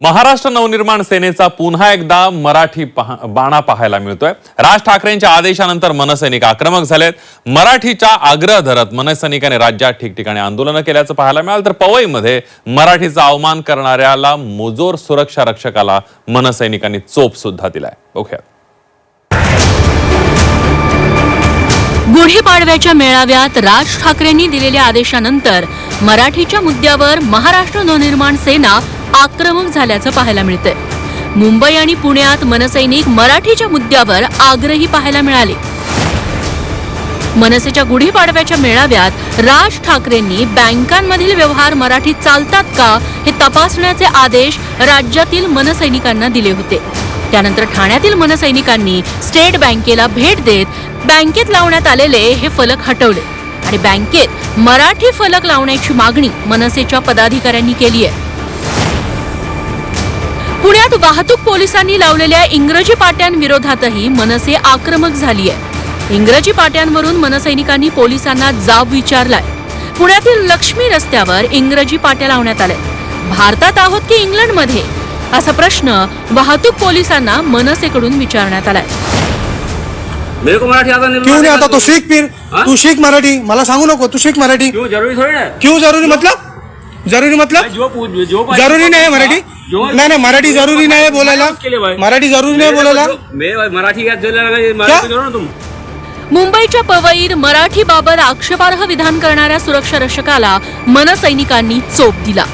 महाराष्ट्र नवनिर्माण सेनेचा पुन्हा एकदा मराठी पहा- बाणा पाहायला मिळतोय. राज ठाकरेंच्या आदेशानंतर मनसैनिक आक्रमक झालेत. मराठीचा आग्रह धरत मनसैनिकांनी राज्यात ठिकठिकाणी आंदोलनं केल्याचं पाहायला मिळालं. तर पवईमध्ये मराठीचा अवमान करणाऱ्याला मोजोर सुरक्षा रक्षकाला मनसैनिकांनी चोप सुद्धा दिलाय. बघूया गुढीपाडव्याच्या मेळाव्यात राज ठाकरेंनी दिलेल्या आदेशानंतर मराठीच्या मुद्द्यावर महाराष्ट्र नवनिर्माण सेना आक्रमक झाल्याचं पाहायला मिळतंय. मुंबई आणि पुण्यात मनसैनिक मराठीच्या मुद्द्यावर आग्रही पाहायला मिळाले. मनसेच्या गुढीपाडव्याच्या मेळाव्यात राज ठाकरेंनी बँकांमधील व्यवहार मराठीत चालतात का हे तपासण्याचे आदेश राज्यातील मनसैनिकांना दिले होते. त्यानंतर ठाण्यातील मनसैनिकांनी स्टेट बँकेला भेट देत बँकेत लावण्यात आलेले हे फलक हटवले. आणि बँकेत मराठी फलक लावण्याची मागणी मनसेच्या पदाधिकाऱ्यांनी केली आहे. पुण्यात वाहतूक पोलिसांनी लावलेल्या इंग्रजी पाट्यांविरोधातही मनसे आक्रमक झाली आहे इंग्रजी पाट्यांवरून मनसैनिकांनी पोलिसांना जाब विचारलाय. पुण्यातील लक्ष्मी रस्त्यावर इंग्रजी पाट्या लावण्यात आल्या भारतात आहोत की इंग्लंडमध्ये? असा प्रश्न वाहतूक पोलिसांना मनसेकडून विचारण्यात आलाय. मेरे को मराठी आता नहीं क्यों नहीं आता? तो सीख फिर? तू सीख मराठी। मला सांगू नको तू सीख मराठी। क्यों? जरूरी थोड़ी ना। क्यों जरूरी? मतलब? जरूरी मतलब? जो पूछ- जो जरूरी नाही आहे मराठी। नाही नाही मराठी जरूरी नाही आहे बोलायला। मराठी जरूरी नाही बोलायला. मैं मराठी तुम. मुंबईच्या पवईत मराठीबाबत आक्षेपार्ह विधान करणाऱ्या सुरक्षा रक्षकाला मनसैनिकांनी चोप दिला.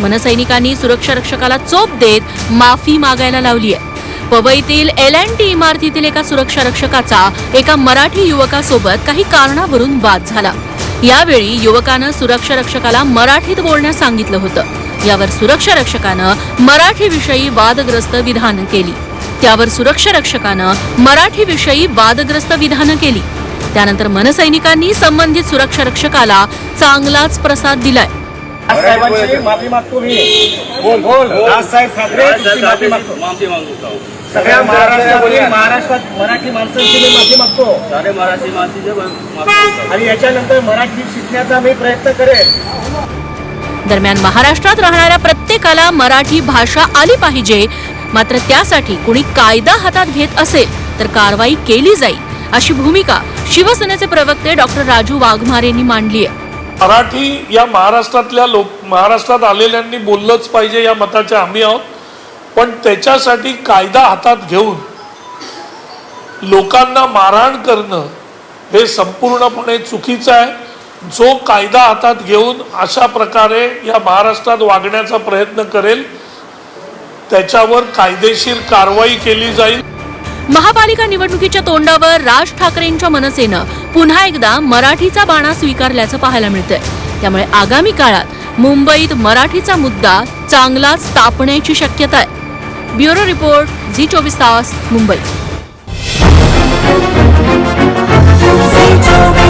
मनसैनिकांनी सुरक्षा रक्षकाला चोप देत माफी मागायला लावली आहे. पवईतील एल अँड टी इमारतीतील एका सुरक्षा रक्षकाचा एका मराठी युवकासोबत काही कारणावरून वाद झाला. यावेळी युवकानं सुरक्षा रक्षकाला मराठीत बोलण्यास सांगितलं होतं. यावर सुरक्षा रक्षकानं मराठीविषयी वादग्रस्त विधान केली. त्यावर सुरक्षा रक्षकानं मराठीविषयी वादग्रस्त विधानं केली. त्यानंतर मनसैनिकांनी संबंधित सुरक्षा रक्षकाला चांगलाच प्रसाद दिलाय. साहेबांची माफी मागतो मी. बोल बोल राजसाहेब ठाकरे तुमची माफी मागतो माफी मांगता. सगळ्या महाराष्ट्रातील महाराष्ट्रात मराठी माणसांची मी माफी मागतो. सारे मराठी मासी से माफी मांगता. आणि याच्यानंतर मराठी शिकण्याचा मी प्रयत्न करेन. दरम्यान महाराष्ट्रात राहणाऱ्या प्रत्येकाला मराठी भाषा आली पाहिजे. मात्र त्यासाठी कुणी कायदा हातात घेत असेल तर कारवाई केली जाईल. अशी भूमिका शिवसेनेचे प्रवक्ते डॉक्टर राजू वाघमारे यांनी मांडली आहे. मराठी या महाराष्ट्रातल्या लोक महाराष्ट्रात आलेल्यांनी बोललंच पाहिजे या मताच्या आम्ही आहोत. पण त्याच्यासाठी कायदा हातात घेऊन लोकांना मारहाण करणं हे संपूर्णपणे चुकीचं आहे. जो कायदा हातात घेऊन अशा प्रकारे या महाराष्ट्रात वागण्याचा प्रयत्न करेल त्याच्यावर कायदेशीर कारवाई केली जाईल. महापालिका निवडणुकीच्या तोंडावर राज ठाकरेंच्या मनसेनं पुन्हा एकदा मराठीचा बाणा स्वीकारल्याचं पाहायला मिळतंय. त्यामुळे आगामी काळात मुंबईत मराठीचा मुद्दा चांगलाच तापण्याची शक्यता आहे. ब्युरो रिपोर्ट झी चोवीस तास मुंबई. Zee